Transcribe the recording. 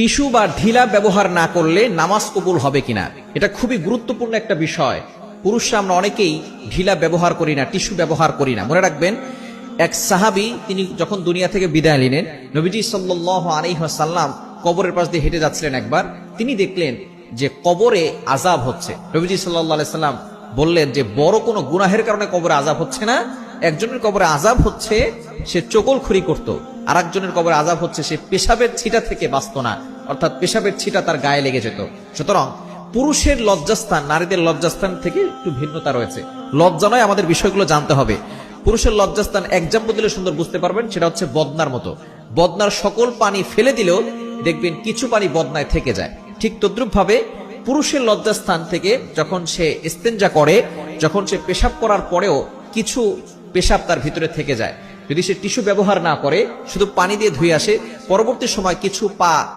Tissue বা ঢিলা ব্যবহার না করলে নামাজ কবুল হবে কিনা? এটা খুবই গুরুত্বপূর্ণ একটা বিষয়। পুরুষরা আমরা অনেকেই ঢিলা ব্যবহার করি না, টিস্যু ব্যবহার করি না। মনে রাখবেন, এক সাহাবি, তিনি যখন দুনিয়া থেকে বিদায় নিলেন, নবীজি সাল্লাহ আলাইহাল্লাম কবরের পাশ দিয়ে হেঁটে যাচ্ছিলেন একবার। তিনি দেখলেন যে কবরে আজাব হচ্ছে। নবীজি সাল্লাহ সাল্লাম বললেন যে, বড় কোনো গুনাহের কারণে কবরে আজাব হচ্ছে না? একজনের কবরে আজাব হচ্ছে, সে চকল খুরি করত। আর একজনের কবরে আজাব হচ্ছে, সে পেশাবের ছিটা থেকে বাঁচত না। অর্থাৎ পেশাবের ছিটা তার গায়ে লেগে যেত। সুতরাং পুরুষের লজ্জাস্থান, নারীদের লজ্জাস্থান থেকে একটু ভিন্নতা রয়েছে। লজ্জা নয়, আমাদের বিষয়গুলো জানতে হবে। পুরুষের লজ্জাস্থান এক্সাম্পল দিলে সুন্দর বুঝতে পারবেন, সেটা হচ্ছে বদনার মতো। বদনার সকল পানি ফেলে দিলেও দেখবেন কিছু পানি বদনায় থেকে যায়। ঠিক তদ্রুপ ভাবে পুরুষের লজ্জাস্থান থেকে যখন সে ইস্তেঞ্জা করে, যখন সে পেশাব করার পরেও কিছু পেশাব তার ভিতরে থেকে যায়। যদি সে টিস্যু ব্যবহার না করে, শুধু পানি দিয়ে ধুয়ে আসে, পরবর্তী সময় কিছু পা